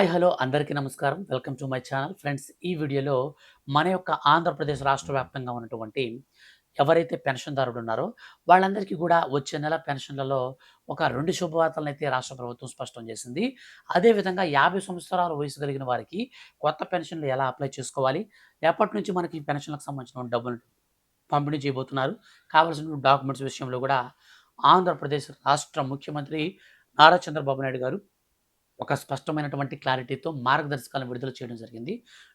Hi hello అందరికీ నమస్కారం. Welcome to my channel. Friends ఈ వీడియోలో మన యొక్క ఆంధ్రప్రదేశ్ రాష్ట్ర వ్యాప్తంగా ఉన్నటువంటి ఎవరైతే పెన్షన్దారుడు ఉన్నారో వాళ్ళందరికీ కూడా వచ్చే నెల పెన్షన్లలో ఒక రెండు శుభవార్తలను అయితే రాష్ట్ర ప్రభుత్వం స్పష్టం చేసింది. అదేవిధంగా యాభై సంవత్సరాల వయసు కలిగిన వారికి కొత్త పెన్షన్లు ఎలా అప్లై చేసుకోవాలి? ఎప్పటి నుంచి మనకి ఈ పెన్షన్లకు సంబంధించిన డబ్బులు పంపిణీ చేయబోతున్నారు? కావాల్సిన డాక్యుమెంట్స్ విషయంలో కూడా ఆంధ్రప్రదేశ్ రాష్ట్ర ముఖ్యమంత్రి నారా చంద్రబాబు నాయుడు గారు ఒక స్పష్టమైనటువంటి క్లారిటీతో మార్గదర్శకాలను విడుదల చేయడం జరిగింది.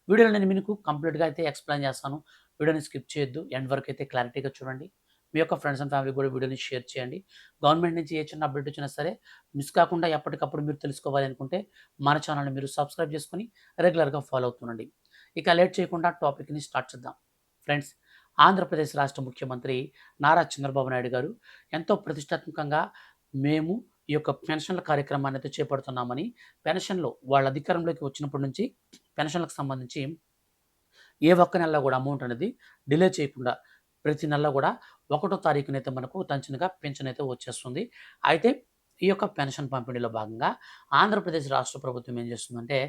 వీడియోలో నేను మీకు కంప్లీట్గా అయితే ఎక్స్ప్లెయిన్ చేస్తాను. వీడియోని స్కిప్ చేయొద్దు. ఎండ్ వరకు అయితే క్లారిటీగా చూడండి. మీ యొక్క ఫ్రెండ్స్ అండ్ ఫ్యామిలీ కూడా వీడియోని షేర్ చేయండి. గవర్నమెంట్ నుంచి ఏ చిన్న అప్డేట్ వచ్చినా సరే మిస్ కాకుండా ఎప్పటికప్పుడు మీరు తెలుసుకోవాలి అనుకుంటే మన ఛానల్ని మీరు సబ్స్క్రైబ్ చేసుకొని రెగ్యులర్గా ఫాలో అవుతుండండి ఇక లేట్ చేయకుండా టాపిక్ని స్టార్ట్ చేద్దాం. ఫ్రెండ్స్ ఆంధ్రప్రదేశ్ రాష్ట్ర ముఖ్యమంత్రి నారా చంద్రబాబు నాయుడు గారు ఎంతో ప్రతిష్టాత్మకంగా మేము ఈ యొక్క పెన్షన్ల కార్యక్రమాన్ని అయితే చేపడుతున్నామని పెన్షన్లు వాళ్ళ అధికారంలోకి వచ్చినప్పటి నుంచి పెన్షన్లకు సంబంధించి ఏ ఒక్క నెలలో కూడా అమౌంట్ అనేది డిలే చేయకుండా ప్రతి నెల కూడా ఒకటో తారీఖునైతే మనకు తంచినగా పెన్షన్ అయితే వచ్చేస్తుంది. అయితే ఈ యొక్క పెన్షన్ పంపిణీలో భాగంగా ఆంధ్రప్రదేశ్ రాష్ట్ర ప్రభుత్వం ఏం చేస్తుందంటే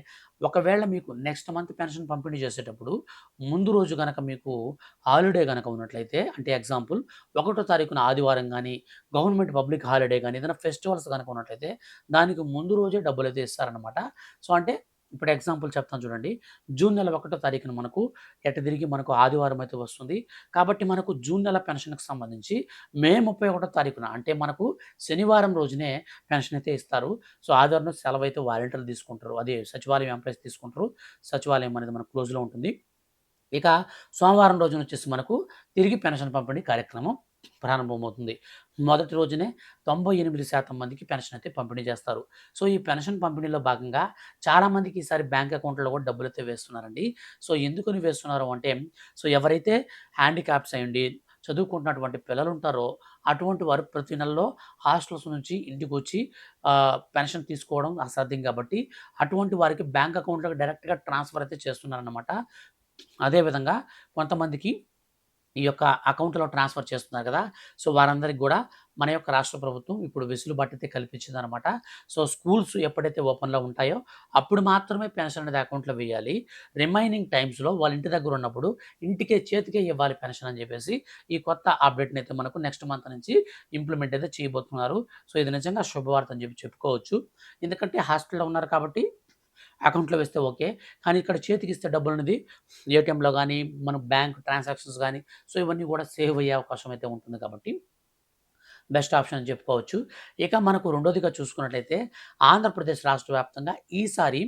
ఒకవేళ మీకు నెక్స్ట్ మంత్ పెన్షన్ పంపిణీ చేసేటప్పుడు ముందు రోజు కనుక మీకు హాలిడే కనుక ఉన్నట్లయితే అంటే ఎగ్జాంపుల్ ఒకటో తారీఖున ఆదివారం కానీ గవర్నమెంట్ పబ్లిక్ హాలిడే కానీ ఏదైనా ఫెస్టివల్స్ కనుక ఉన్నట్లయితే దానికి ముందు రోజే డబ్బులు అయితే ఇస్తారనమాట సో అంటే ఇప్పుడు ఎగ్జాంపుల్ చెప్తాను చూడండి. జూన్ నెల ఒకటో తారీఖున మనకు ఎట తిరిగి మనకు ఆదివారం అయితే వస్తుంది. కాబట్టి మనకు జూన్ నెల పెన్షన్కి సంబంధించి మే ముప్పై ఒకటో తారీఖున అంటే మనకు శనివారం రోజునే పెన్షన్ అయితే ఇస్తారు. సో ఆదివారం సెలవు అయితే వాలంటీర్లు తీసుకుంటారు. అదే సచివాలయం ఎంప్లాయీస్ తీసుకుంటారు. సచివాలయం అనేది మనకు క్లోజ్లో ఉంటుంది. ఇక సోమవారం రోజున వచ్చేసి మనకు తిరిగి పెన్షన్ పంపిణీ కార్యక్రమం ప్రారంభమవుతుంది. మొదటి రోజునే తొంభై ఎనిమిది శాతం మందికి పెన్షన్ అయితే పంపిణీ చేస్తారు. సో ఈ పెన్షన్ పంపిణీలో భాగంగా చాలామందికి ఈసారి బ్యాంక్ అకౌంట్లో కూడా డబ్బులు అయితే వేస్తున్నారండి. సో ఎందుకని వేస్తున్నారు అంటే సో ఎవరైతే హ్యాండిక్యాప్స్ అయ్యండి చదువుకుంటున్నటువంటి పిల్లలు ఉంటారో అటువంటి వారు ప్రతి నెలలో హాస్టల్స్ నుంచి ఇంటికి వచ్చి పెన్షన్ తీసుకోవడం అసాధ్యం కాబట్టి అటువంటి వారికి బ్యాంక్ అకౌంట్లకు డైరెక్ట్గా ట్రాన్స్ఫర్ అయితే చేస్తున్నారన్నమాట. అదేవిధంగా కొంతమందికి ఈ యొక్క అకౌంట్లో ట్రాన్స్ఫర్ చేస్తున్నారు కదా. సో వారందరికి కూడా మన యొక్క రాష్ట్ర ప్రభుత్వం ఇప్పుడు వెసులుబాటు అయితే కల్పించింది అనమాట సో స్కూల్స్ ఎప్పుడైతే ఓపెన్లో ఉంటాయో అప్పుడు మాత్రమే పెన్షన్ అనేది అకౌంట్లో వేయాలి. రిమైనింగ్ టైమ్స్లో వాళ్ళ ఇంటి దగ్గర ఉన్నప్పుడు ఇంటికే చేతికే ఇవ్వాలి పెన్షన్ అని చెప్పేసి ఈ కొత్త అప్డేట్ని అయితే మనకు నెక్స్ట్ మంత్ నుంచి ఇంప్లిమెంట్ అయితే చేయబోతున్నారు. సో ఇది నిజంగా శుభవార్త అని చెప్పి చెప్పుకోవచ్చు. ఎందుకంటే హాస్టల్లో ఉన్నారు కాబట్టి అకౌంట్లో వేస్తే ఓకే. కానీ ఇక్కడ చేతికి ఇస్తే డబ్బులు అనేది ఏటీఎంలో కానీ మన బ్యాంక్ ట్రాన్సాక్షన్స్ కానీ సో ఇవన్నీ కూడా సేవ్ అయ్యే అవకాశం అయితే ఉంటుంది కాబట్టి బెస్ట్ ఆప్షన్ అని చెప్పుకోవచ్చు. ఇక మనకు రెండోదిగా చూసుకున్నట్లయితే ఆంధ్రప్రదేశ్ రాష్ట్ర వ్యాప్తంగా ఈసారి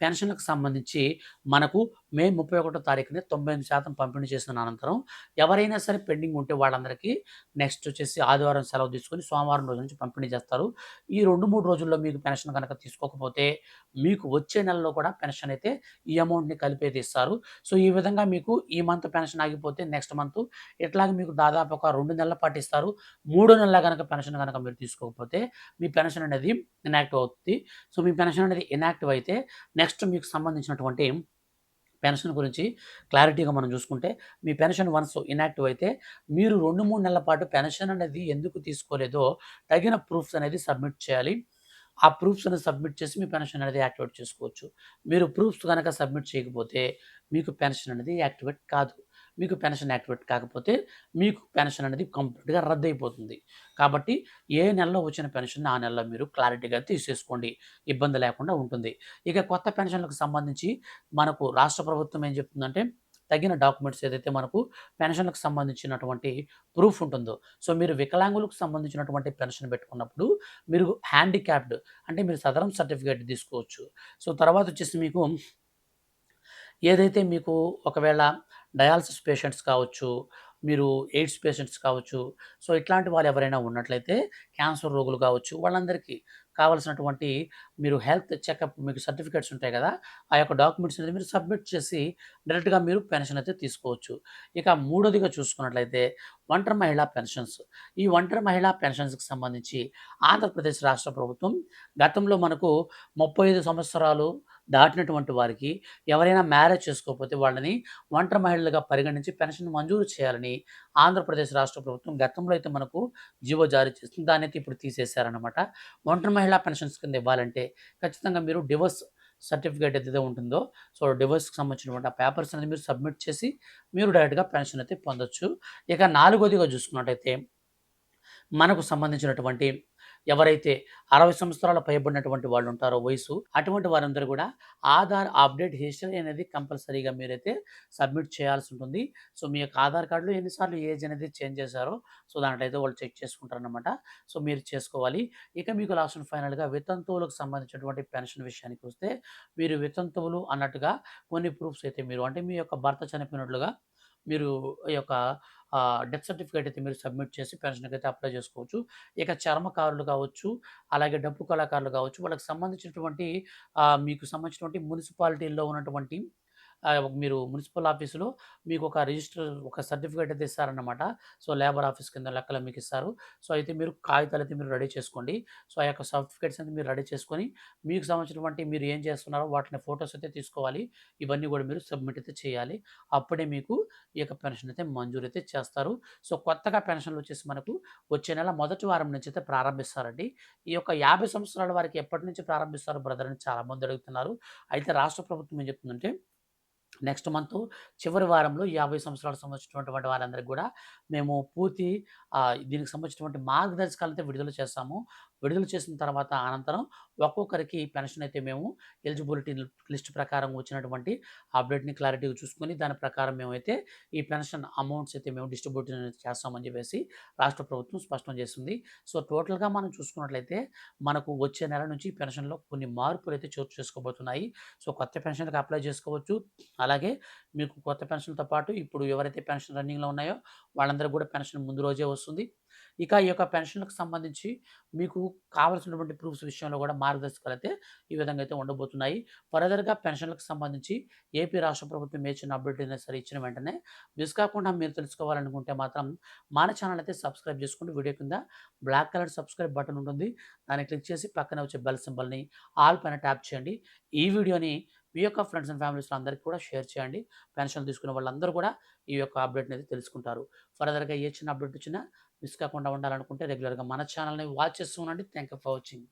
పెన్షన్లకు సంబంధించి మనకు మే ముప్పై ఒకటో తారీఖునే తొంభై ఎనిమిది శాతం పంపిణీ చేసిన అనంతరం ఎవరైనా సరే పెండింగ్ ఉంటే వాళ్ళందరికీ నెక్స్ట్ వచ్చేసి ఆదివారం సెలవు తీసుకొని సోమవారం రోజు నుంచి పంపిణీ చేస్తారు. ఈ రెండు మూడు రోజుల్లో మీకు పెన్షన్ కనుక తీసుకోకపోతే మీకు వచ్చే నెలలో కూడా పెన్షన్ అయితే ఈ అమౌంట్ని కలిపేది ఇస్తారు సో ఈ విధంగా మీకు ఈ మంత్ పెన్షన్ ఆగిపోతే నెక్స్ట్ మంత్ ఇట్లాగే మీకు దాదాపు ఒక రెండు నెలల పాటు ఇస్తారు మూడు నెలల కనుక పెన్షన్ కనుక మీరు తీసుకోకపోతే మీ పెన్షన్ అనేది ఇనాక్టివ్ అవుతుంది సో మీ పెన్షన్ అనేది ఇనాక్టివ్ అయితే నెక్స్ట్ మీకు సంబంధించినటువంటి పెన్షన్ గురించి క్లారిటీగా మనం చూసుకుంటే మీ పెన్షన్ వన్స్ ఇనాక్టివ్ అయితే మీరు రెండు మూడు నెలల పాటు పెన్షన్ అనేది ఎందుకు తీసుకోలేదో తగిన ప్రూఫ్స్ అనేది సబ్మిట్ చేయాలి. ఆ ప్రూఫ్స్ అనేది సబ్మిట్ చేసి మీ పెన్షన్ అనేది యాక్టివేట్ చేసుకోవచ్చు. మీరు ప్రూఫ్స్ కనుక సబ్మిట్ చేయకపోతే మీకు పెన్షన్ అనేది యాక్టివేట్ కాదు. మీకు పెన్షన్ యాక్టివేట్ కాకపోతే మీకు పెన్షన్ అనేది కంప్లీట్గా రద్దు అయిపోతుంది కాబట్టి ఏ నెలలో వచ్చిన పెన్షన్ ఆ నెలలో మీరు క్లారిటీగా తీసేసుకోండి. ఇబ్బంది లేకుండా ఉంటుంది. ఇక కొత్త పెన్షన్లకు సంబంధించి మనకు రాష్ట్ర ప్రభుత్వం ఏం చెప్తుందంటే తగిన డాక్యుమెంట్స్ ఏదైతే మనకు పెన్షన్లకు సంబంధించినటువంటి ప్రూఫ్ ఉంటుందో సో మీరు వికలాంగులకు సంబంధించినటువంటి పెన్షన్ పెట్టుకున్నప్పుడు మీరు హ్యాండిక్యాప్డ్ అంటే మీరు సదరం సర్టిఫికేట్ తీసుకోవచ్చు. సో తర్వాత వచ్చేసి మీకు ఏదైతే మీకు ఒకవేళ డయాలసిస్ పేషెంట్స్ కావచ్చు మీరు ఎయిడ్స్ పేషెంట్స్ కావచ్చు. సో ఇట్లాంటి వాళ్ళు ఎవరైనా ఉన్నట్లయితే క్యాన్సర్ రోగులు కావచ్చు వాళ్ళందరికీ కావాల్సినటువంటి మీరు హెల్త్ చెకప్ మీకు సర్టిఫికేట్స్ ఉంటాయి కదా ఆ యొక్క డాక్యుమెంట్స్ అనేది మీరు సబ్మిట్ చేసి డైరెక్ట్గా మీరు పెన్షన్ అయితే తీసుకోవచ్చు. ఇక మూడోదిగా చూసుకున్నట్లయితే ఒంటరి మహిళా పెన్షన్స్. ఈ ఒంటరి మహిళా పెన్షన్స్కి సంబంధించి ఆంధ్రప్రదేశ్ రాష్ట్ర ప్రభుత్వం గతంలో మనకు ముప్పై ఐదు సంవత్సరాలు దాటినటువంటి వారికి ఎవరైనా మ్యారేజ్ చేసుకోకపోతే వాళ్ళని ఒంటరి మహిళలుగా పరిగణించి పెన్షన్ మంజూరు చేయాలని ఆంధ్రప్రదేశ్ రాష్ట్ర ప్రభుత్వం గతంలో అయితే మనకు జీవో జారీ చేస్తుంది దాన్ని అయితే ఇప్పుడు తీసేశారనమాట ఒంటరి మహిళా పెన్షన్స్ కింద ఇవ్వాలంటే ఖచ్చితంగా మీరు డివోర్స్ సర్టిఫికేట్ ఏదైతే ఉంటుందో సో డివోర్స్కి సంబంధించినటువంటి ఆ పేపర్స్ అనేది మీరు సబ్మిట్ చేసి మీరు డైరెక్ట్గా పెన్షన్ అయితే పొందొచ్చు. ఇక నాలుగోదిగా చూసుకున్నట్టయితే మనకు సంబంధించినటువంటి ఎవరైతే అరవై సంవత్సరాల పైబడినటువంటి వాళ్ళు ఉంటారో వయసు అటువంటి వారందరూ కూడా ఆధార్ అప్డేట్ హిస్టరీ అనేది కంపల్సరీగా మీరైతే సబ్మిట్ చేయాల్సి ఉంటుంది. సో మీ యొక్క ఆధార్ కార్డులో ఎన్నిసార్లు ఏజ్ అనేది చేంజ్ చేశారో సో దాంట్లో అయితే వాళ్ళు చెక్ చేసుకుంటారనమాట సో మీరు చేసుకోవాలి. ఇక మీకు లాస్ట్ అండ్ ఫైనల్గా వితంతువులకు సంబంధించినటువంటి పెన్షన్ విషయానికి వస్తే మీరు వితంతువులు అన్నట్టుగా కొన్ని ప్రూఫ్స్ అయితే మీరు అంటే మీ యొక్క భర్త చనిపోయినట్లుగా మీరు ఈ యొక్క డెత్ సర్టిఫికేట్ అయితే మీరు సబ్మిట్ చేసి పెన్షన్కి అయితే అప్లై చేసుకోవచ్చు. ఇక చర్మకారులు కావచ్చు అలాగే డప్పు కళాకారులు కావచ్చు వాళ్ళకి సంబంధించినటువంటి మీకు సంబంధించినటువంటి మున్సిపాలిటీల్లో ఉన్నటువంటి మీరు మున్సిపల్ ఆఫీసులో మీకు ఒక రిజిస్టర్ ఒక సర్టిఫికేట్ అయితే ఇస్తారన్నమాట. సో లేబర్ ఆఫీస్ కింద లెక్కలు మీకు ఇస్తారు. సో అయితే మీరు కాగితాలు అయితే మీరు రెడీ చేసుకోండి. సో ఆ యొక్క సర్టిఫికేట్స్ అయితే మీరు రెడీ చేసుకొని మీకు సంబంధించినటువంటి మీరు ఏం చేస్తున్నారో వాటిని ఫొటోస్ అయితే తీసుకోవాలి. ఇవన్నీ కూడా మీరు సబ్మిట్ అయితే చేయాలి. అప్పుడే మీకు ఈ యొక్క పెన్షన్ అయితే మంజూరు అయితే చేస్తారు. సో కొత్తగా పెన్షన్లు వచ్చేసి మనకు వచ్చే నెల మొదటి వారం నుంచి అయితే ప్రారంభిస్తారండి. ఈ యొక్క యాభై సంవత్సరాల వారికి ఎప్పటి నుంచి ప్రారంభిస్తారు బ్రదర్ అని చాలామంది అడుగుతున్నారు. అయితే రాష్ట్ర ప్రభుత్వం ఏం చెప్తుందంటే నెక్స్ట్ మంత్ చివరి వారంలో యాభై సంవత్సరాలకు సంబంధించినటువంటి వారందరికీ కూడా మేము పూర్తి దీనికి సంబంధించినటువంటి మార్గదర్శకాలతో విడుదల చేస్తాము. విడుదల చేసిన తర్వాత అనంతరం ఒక్కొక్కరికి పెన్షన్ అయితే మేము ఎలిజిబిలిటీ లిస్ట్ ప్రకారం వచ్చినటువంటి అప్డేట్ని క్లారిటీగా చూసుకొని దాని ప్రకారం మేమైతే ఈ పెన్షన్ అమౌంట్స్ అయితే మేము డిస్ట్రిబ్యూట్ చేస్తామని చెప్పేసి రాష్ట్ర ప్రభుత్వం స్పష్టం చేస్తుంది సో టోటల్గా మనం చూసుకున్నట్లయితే మనకు వచ్చే నెల నుంచి పెన్షన్లో కొన్ని మార్పులు అయితే చోటు చేసుకోబోతున్నాయి. సో కొత్త పెన్షన్కి అప్లై చేసుకోవచ్చు. అలాగే మీకు కొత్త పెన్షన్తో పాటు ఇప్పుడు ఎవరైతే పెన్షన్ రన్నింగ్లో ఉన్నాయో వాళ్ళందరూ కూడా పెన్షన్ ముందు రోజే వస్తుంది. ఇక ఈ యొక్క పెన్షన్లకు సంబంధించి మీకు కావాల్సినటువంటి ప్రూఫ్స్ విషయంలో కూడా మార్గదర్శకాలు అయితే ఈ విధంగా అయితే ఉండబోతున్నాయి. ఫర్దర్గా పెన్షన్లకు సంబంధించి ఏపీ రాష్ట్ర ప్రభుత్వం ఏ చిన్న అప్డేట్ అయినా సరే ఇచ్చిన వెంటనే మిస్ కాకుండా మీరు తెలుసుకోవాలనుకుంటే మాత్రం మన ఛానల్ అయితే సబ్స్క్రైబ్ చేసుకుంటూ వీడియో కింద బ్లాక్ కలర్ సబ్స్క్రైబ్ బటన్ ఉంటుంది. దాన్ని క్లిక్ చేసి పక్కన వచ్చే బెల్ సింబల్ని ఆల్ పైన ట్యాప్ చేయండి. ఈ వీడియోని మీ యొక్క ఫ్రెండ్స్ అండ్ ఫ్యామిలీస్లో అందరికీ కూడా షేర్ చేయండి. పెన్షన్ తీసుకునే వాళ్ళందరూ కూడా ఈ యొక్క అప్డేట్ని అయితే తెలుసుకుంటారు. ఫర్దర్గా ఏ చిన్న అప్డేట్ వచ్చినా మిస్ కాకుండా ఉండాలనుకుంటే రెగ్యులర్గా మన ఛానల్ని వాచ్ చేస్తూ ఉండండి. Thank you for watching.